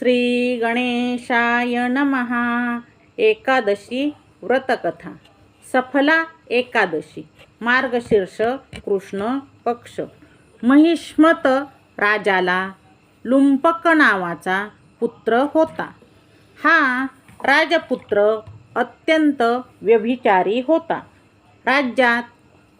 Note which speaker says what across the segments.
Speaker 1: श्री गणेशाय नमहा एकादशी व्रतकथा। सफला एकादशी। मार्गशीर्ष कृष्ण पक्ष। महिष्मत राजाला लुंपक नावाचा पुत्र होता। हा राजपुत्र अत्यंत व्यभिचारी होता। राज्यात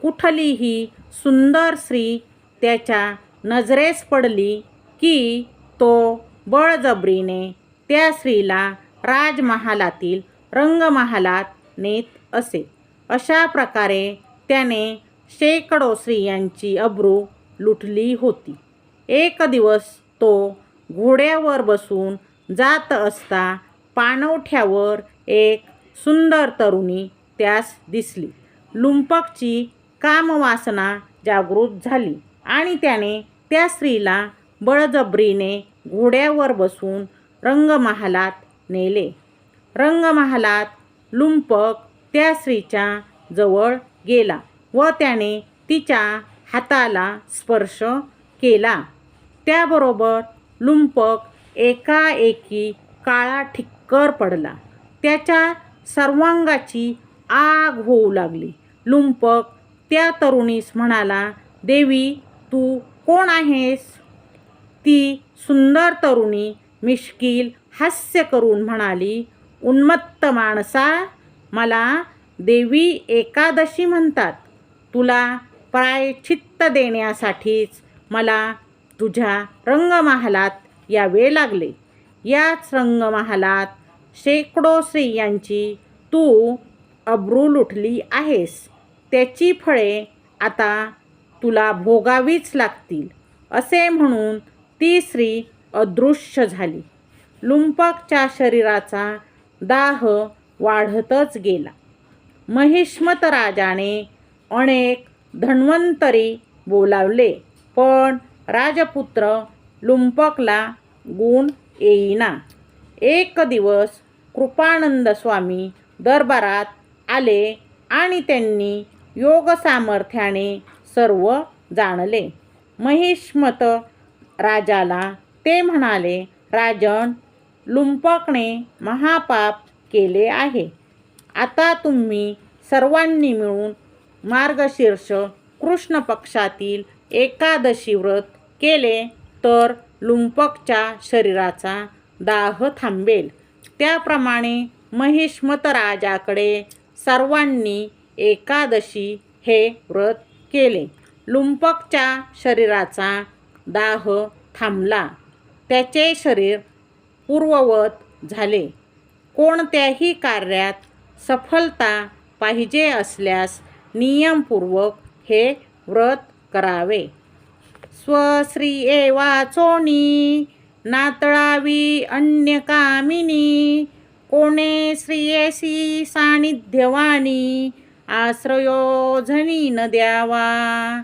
Speaker 1: कुठलीही सुंदर स्त्री त्याच्या नजरेस पडली की तो बळजबरीने त्या स्त्रीला राजमहालातील रंगमहालात नेत असे. अशा प्रकारे त्याने शेकडो स्त्रियांची अब्रू लुटली होती. एक दिवस तो घोड्यावर बसून जात असता पाणवठ्यावर एक सुंदर तरुणी त्यास दिसली. लुंपकची कामवासना जागृत झाली आणि त्याने त्या स्त्रीला बळजबरीने घोड्यावर बसून रंगमहालात नेले. रंगमहालात लुंपक त्या स्त्रीच्या जवळ गेला व त्याने तिच्या हाताला स्पर्श केला. त्याबरोबर लुंपक एकाएकी काळा ठिक्कर पडला. त्याच्या सर्वांगाची आग होऊ लागली. लुंपक त्या तरुणीस म्हणाला देवी तू कोण आहेस? ती सुंदर तरुणी मिश्किल हास्य करून म्हणाली उन्मत्त माणसा मला देवी एकादशी म्हणतात. तुला प्रायचित्त देण्यासाठीच मला तुझ्या रंगमहालात यावे लागले. याच रंगमहालात शेकडो स्त्रियांची तू अब्रू लुटली आहेस. त्याची फळे आता तुला भोगावीच लागतील. असे म्हणून ती स्त्री अदृश्य झाली. लुंपकच्या शरीराचा दाह वाढतच गेला. महिष्मत राजाने अनेक धन्वंतरी बोलावले पण राजपुत्र लुंपकला गुण येईना. एक दिवस कृपानंद स्वामी दरबारात आले आणि त्यांनी योग सामर्थ्याने सर्व जाणले. महिष्मत राजाला ते म्हणाले राजन लुंपकने महापाप केले आहे. आता तुम्ही सर्वांनी मिळून मार्गशीर्ष कृष्ण पक्षातील एकादशी व्रत केले तर लुंपकच्या शरीराचा दाह थांबेल. त्याप्रमाणे महिष्मत राजाकडे सर्वांनी एकादशी हे व्रत केले. लुंपकच्या शरीराचा दाह थांबला. त्याचे शरीर पूर्ववत झाले. कोणत्याही कार्यात सफलता पाहिजे असल्यास नियमपूर्वक हे व्रत करावे. स्वश्रिये वाचोणी नातळावी अन्य कामिनी कोणे श्रियेशी सानिध्यवाणी आश्रयो न द्यावा.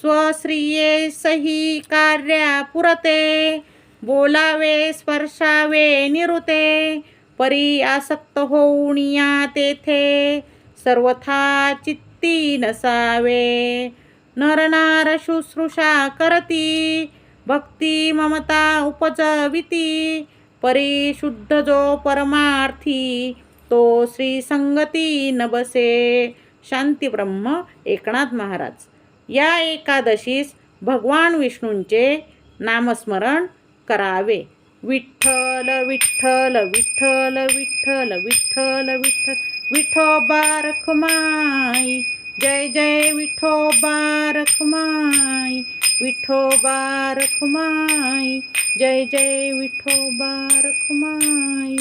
Speaker 1: स्वश्रिये सही कार्या पुरते बोलावे स्पर्शावे निरुते परी आसक्त होऊन या तेथे सर्वथा चित्ती नसावे. नरनार शुश्रूषा करती भक्ती ममता उपजविती परिशुद्ध जो परमार्थी तो श्री संगती न बसे. शांती ब्रह्म एकनाथ महाराज. या एकादशीस भगवान विष्णूंचे नामस्मरण करावे. विठ्ठल विठ्ठल विठ्ठल विठ्ठल विठ्ठल विठ्ठल. विठोबा रखमाई जय जय विठोबा रखमाई विठोबा रखमाई जय जय विठोबा रखमाई